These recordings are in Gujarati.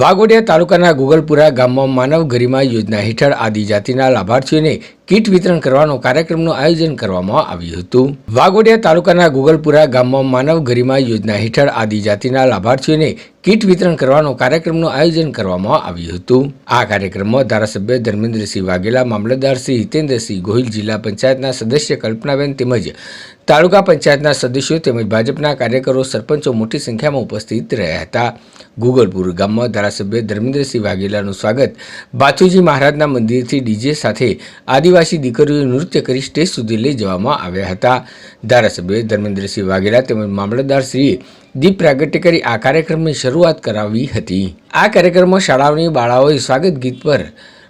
વાઘોડિયા તાલુકાના ગુગલપુરા ગામમાં માનવ ગરિમા યોજના હેઠળ આદિજાતિના લાભાર્થીઓને કીટ વિતરણ કરવાનો કાર્યક્રમનું આયોજન કરવામાં આવ્યું હતું. વાગોડિયા તાલુકાના ગુગલપુરા ગામમાં માનવ ગરિમા યોજના હેઠળ આદિજાતિના લાભાર્થીઓને કીટ વિતરણ કરવાનો કાર્યક્રમનું આયોજન કરવામાં આવ્યું હતું. આ કાર્યક્રમમાં ધારાસભ્ય ધર્મેન્દ્રસિંહ વાઘેલા મામલતદારશ્રી હિતેન્દ્રસિંહ ગોહિલ જિલ્લા પંચાયતના સદસ્ય કલ્પનાબેન તેમજ તાલુકા પંચાયતના સદસ્યો તેમજ ભાજપના કાર્યકરો, સરપંચો મોટી સંખ્યામાં ઉપસ્થિત રહ્યા હતા. ગુગલપુર ગામમાં ધારાસભ્ય ધર્મેન્દ્રસિંહ વાઘેલાનું સ્વાગત. બાથુજી મહારાજના મંદિરથી ડીજે સાથે આદિવાસી દીકરીઓ નૃત્ય કરી સ્ટેજ સુધી લઈ જવામાં આવ્યા હતા. ધારાસભ્ય ધર્મેન્દ્રસિંહ વાઘેલા તેમજ મામલતદારશ્રીએ દીપ પ્રાગટ્ય કરી આ કાર્યક્રમની શરૂઆત કરાવી હતી. આ કાર્યક્રમમાં શાળાઓની બાળાઓએ સ્વાગત ગીત પર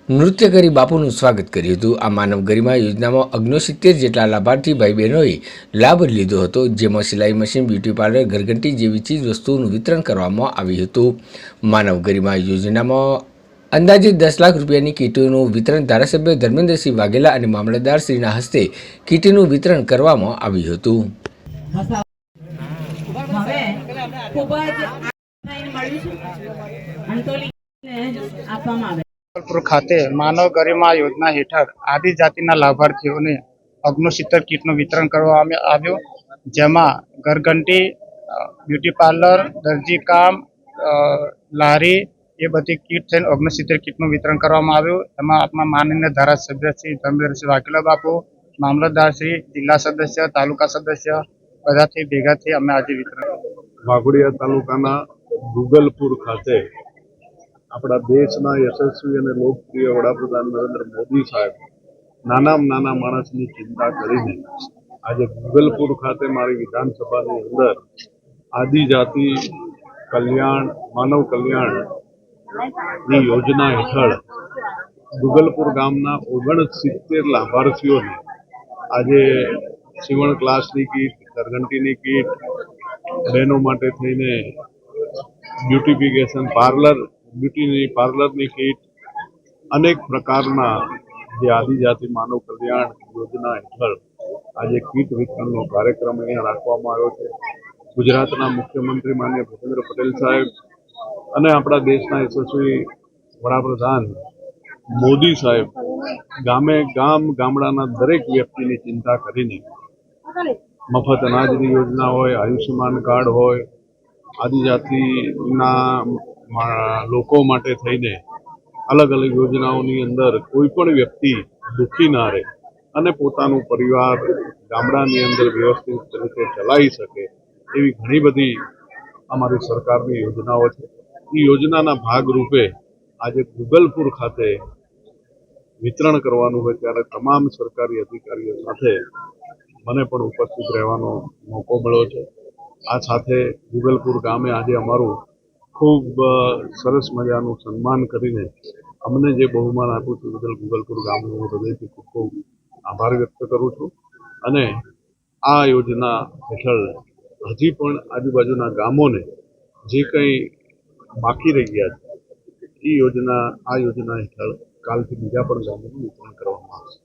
નૃત્ય કરી બાપુનું સ્વાગત કર્યું હતું. આ માનવ ગરિમા યોજનામાં અગ્નોસિત્તેર જેટલા લાભાર્થી ભાઈ બહેનોએ લાભ લીધો હતો, જેમાં સિલાઈ મશીન, બ્યુટી પાર્લર, ઘરઘંટી જેવી ચીજ વસ્તુઓનું વિતરણ કરવામાં આવ્યું હતું. માનવ ગરિમા યોજનામાં અંદાજે દસ લાખ રૂપિયાની કીટોનું વિતરણ ધારાસભ્ય ધર્મેન્દ્રસિંહ વાઘેલા અને મામલતદારશ્રીના હસ્તે કીટનું વિતરણ કરવામાં આવ્યું હતું. ખાતે માનવ ગરિમા યોજના હેઠળ આદિજાતિના લાભાર્થીઓને ઓગણસિત્તેર કીટનું વિતરણ કરવામાં આવ્યું. જેમાં ઘરઘંટી બ્યુટી પાર્લર, દરજી કામ લારી, એ બધી કીટ થઈને ઓગણસિત્તેર કીટનું વિતરણ કરવામાં આવ્યું. એમાં આપણા માનનીય ધારાસભ્ય શ્રી ધર્મેન્દ્રસિંહ વાઘેલા બાપુ મામલતદાર જિલ્લા સદસ્ય, તાલુકા સદસ્ય, બધાથી ભેગા થઈ અમે આજે વિતરણ વાઘોડિયા તાલુકાના ગુગલપુર ખાતે આપણા દેશના યશસ્વી અને લોકપ્રિય વડાપ્રધાન નરેન્દ્ર મોદી સાહેબ નાનામાં નાના માણસની ચિંતા કરીને આજે ગુગલપુર ખાતે મારી વિધાનસભાની અંદર આદિજાતિ કલ્યાણ, માનવ કલ્યાણની યોજના હેઠળ ગુગલપુર ગામના ઓગણસિત્તેર લાભાર્થીઓને આજે સીવણ ક્લાસની કીટ કરઘંટીની કીટ બહેનો માટે થઈને બ્યુટિફિકેશન, પાર્લર, બ્યુટીની, પાર્લરની કીટ, અનેક પ્રકારના જે આદિજાતિ માનવ કલ્યાણ યોજના હેઠળ આજે કીટ વિતરણનો કાર્યક્રમ અહીંયા રાખવામાં આવ્યો છે. ગુજરાતના મુખ્યમંત્રી માન્ય ભૂપેન્દ્ર પટેલ સાહેબ અને આપણા દેશના યશસ્વી વડાપ્રધાન મોદી સાહેબ ગામે ગામ ગામડાના દરેક વ્યક્તિની ચિંતા કરીને મફત અનાજની યોજના હોય, આયુષ્યમાન કાર્ડ હોય, આદિજાતિના લોકો માટે થઈને અલગ અલગ યોજનાઓની અંદર કોઈ પણ વ્યક્તિ દુઃખી ના રહે અને પોતાનું પરિવાર ગામડાની અંદર વ્યવસ્થિત રીતે ચલાવી શકે એવી ઘણી બધી અમારી સરકારની યોજનાઓ છે. એ યોજનાના ભાગરૂપે આજે ગુગલપુર ખાતે વિતરણ કરવાનું હોય ત્યારે તમામ સરકારી અધિકારીઓ સાથે મને પણ ઉપસ્થિત રહેવાનો મોકો મળ્યો છે. આ સાથે ગુગલપુર ગામે આજે અમારું ખૂબ સરસ મજાનું સન્માન કરીને અમને જે બહુમાન આપ્યું તે બદલ ગુગલપુર ગામનો હું હૃદયથી ખૂબ ખૂબ આભાર વ્યક્ત કરું છું. અને આ યોજના હેઠળ હજી પણ આજુબાજુના ગામોને જે કંઈ બાકી રહી ગયા છે, એ યોજના, આ યોજના હેઠળ કાલથી બીજા પણ ગામોનું વિતરણ કરવામાં આવશે.